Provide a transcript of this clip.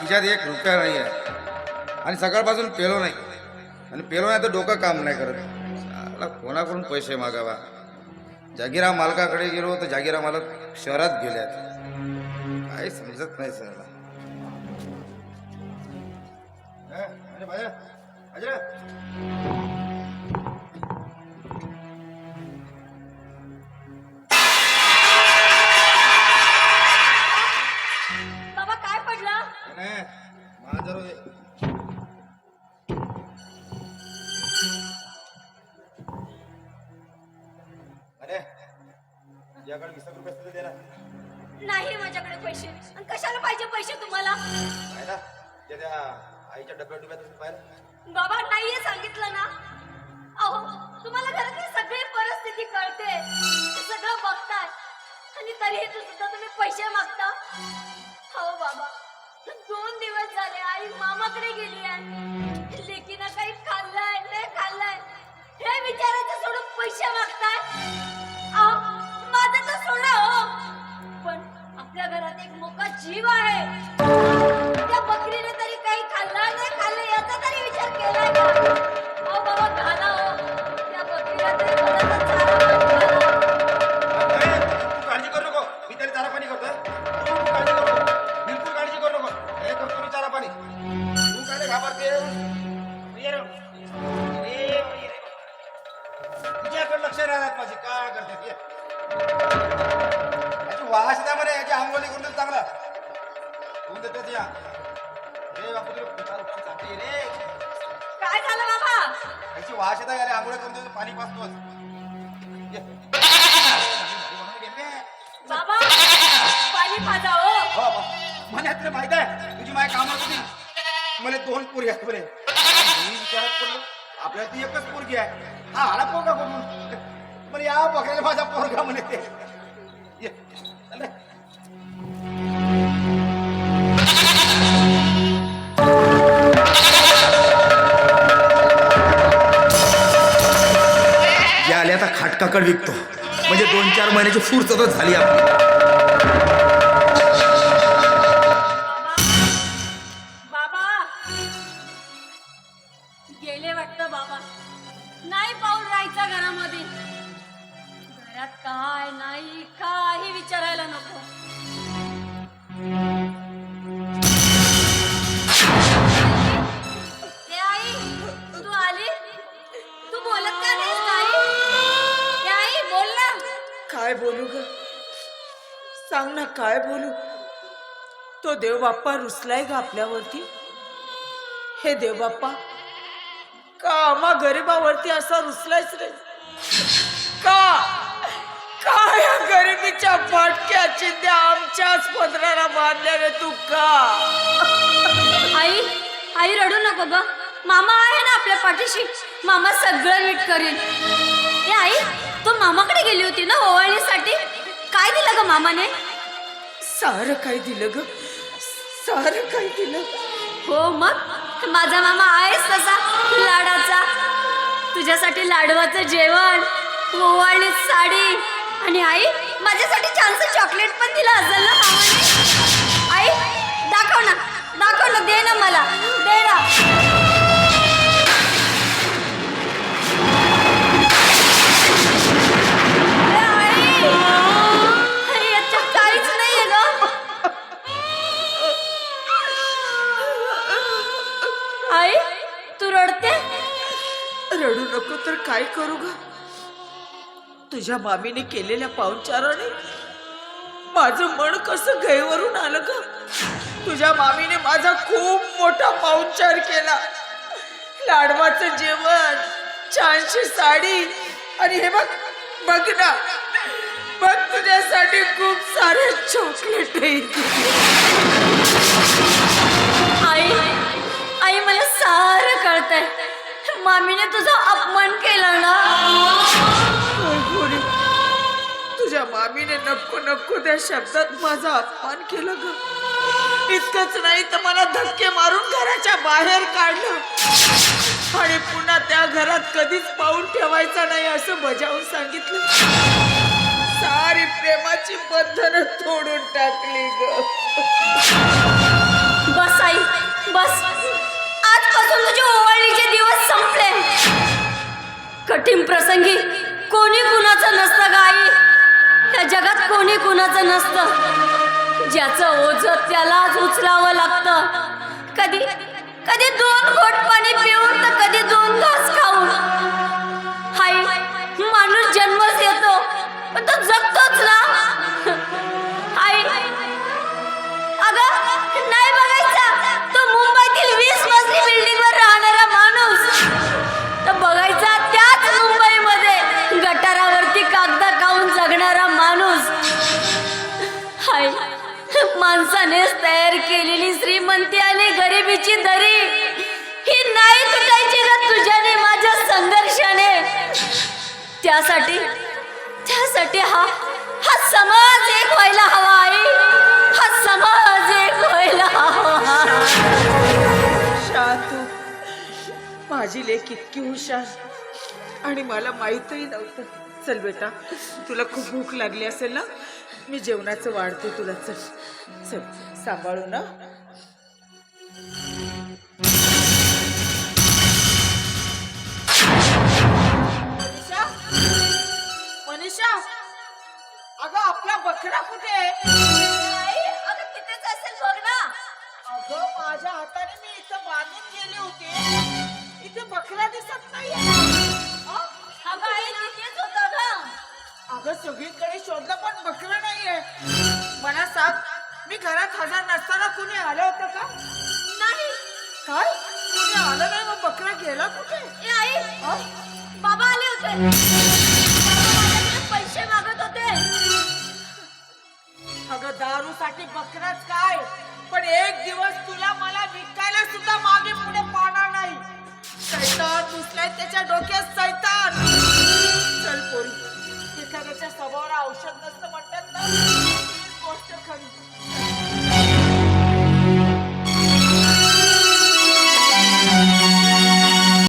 खिशात एक रुपया नाही आहे आणि सकाळपासून पेलो नाही. आणि पेलो नाही तर डोकं काम नाही करत. कोणाकडून पैसे मागावा? जागिरा मालकाकडे गेलो तर जागिरा मालक शहरात गेल्यात काही समजत नाही सर बाबा तुझ्याकडे वीस रुपये असते तर दे ना. नाही माझ्याकडे पैसे. आणि कशाला पाहिजे पैसे तुम्हाला? आहे ना त्या त्या आईच्या डब्यात डुब्यात पाहिलं. बाबा नाहीये सांगितलं ना. घाबरते. तुझ्याकडे लक्ष राहतात माझी काय करते. याची वास द्या म्हणे याची आंघोळी करून चांगला. होऊन देते या रे बापू तुला चालते रे. काय झालं बाबा? याची वास येता याला आंघोळी करून देतो पाणी पाचतोच. बाबा पाणी पाजा हो. हो बा. मला तुला माहीत आहे तुझी माय कामात होती. मला दोन पोरी आहेत बरे. मी विचारात पडलो. आपल्याला ती एकच पोरगी आहे. हा आला पोरगा म्हणून? पण या बघायला माझा पोरगा म्हणे ते. या. आल्या आता खाटकाकड विकतो. म्हणजे दोन चार महिन्याची फुरसतच झाली आपली. ग सांग ना काय बोलू? तो देवबाप्पा रुसलाय ग आपल्यावरती. हे देवबाप्पा का आम्हा गरिबावरती असा रुसलायच रे? का? काय या गरिबीच्या फाटक्या चिंध्या आमच्याच पदराला बांधल्या रे तू का? आई आई रडू नको ग. मामा आहे ना आपल्या पाठीशी. मामा सगळं नीट करेल. ए आई मामाकडे गेली होती ना ओवाळणीसाठी काय दिलं ग मामाने? सारं काय दिलं ग? सारं काय दिलं? हो मग? माझा मामा आहेस तसा लाडाचा. तुझ्यासाठी लाडवाचं जेवण ओवाळणीत साडी. आणि आई माझ्यासाठी छानसं चॉकलेट पण दिलं असेल ना मामाने? आई दाखव ना. दाखव ना दे ना मला. दे ना. नको तर काय करू ग? तुझ्या मामीने केलेल्या पाहुणचाराने माझं मन कसं गैवरून आलं ग? तुझ्या मामीने माझा खूप मोठा पाहुणचार केला. लाडवाचं जेवण छानशी साडी आणि हे बघ बघ ना बघ तुझ्यासाठी खूप सारे चॉकलेट आई आई मला सारं कळतंय. मामीने तुझा अपमान केला ना? तुझ्या मामीने नको नको त्या शब्दात माझा अपमान केलं ग. इतकंच नाही तर मला धक्के मारून घराच्या बाहेर काढलं. आणि पुन्हा त्या घरात कधीच पाऊल ठेवायचा नाही असं बजावून सांगितलं. सारी प्रेमाची बंधनं तोडून टाकली ग. कठीण प्रसंगी कोणी कुणाचं नसतं गाई. या जगात कोणी कुणाचं नसतं. ज्याचं ओझ त्यालाच उचलावं लागतं. कधी कधी दोन घोट पाणी पिऊन तर कधी दोन घास खाऊन. हाय माणूस जन्मच येतो पण तो जगतो माणसानेच तयार केलेली श्रीमंती आणि गरिबीची दरी. ही नाही तुटायची ना तुझ्याने माझ्या संघर्षाने? त्यासाठी त्यासाठी हा हा समाज एक व्हायला हवा आई. हा समाज एक व्हायला हवा. शांतू माझी लेख इतकी हुशार. आणि मला माहीतही नव्हतं. चल बेटा तुला खूप भूक लागली असेल ना? मी जेवणाचं वाढते तुला. चल चल सांभाळू ना. मनीषा मनीषा अगं आपला बकरा कुठे आहे? अगं तिथेच असेल बघ ना. अगं माझ्या हाताने मी इथं बांधून गेले होते. इथे बकरा दिसत नाही अगं आई तिथेच अगं सगळीकडे शोधलं पण बकरा नाहीये. मला सांग मी घरात हजर नसताना कुणी आलं होतं का? नाही. काय? कुणी आलं नाही मग बकरा गेला कुठे? ए आई. हा? बाबा आले होते. बाबा माझ्याकडे पैसे मागत होते. अगं दारूसाठी बकराच काय? पण एक दिवस तुला मला विकायला सुद्धा मागे पुढे पाहणार नाही. सैतान दुसऱ्या त्याच्या डोक्यात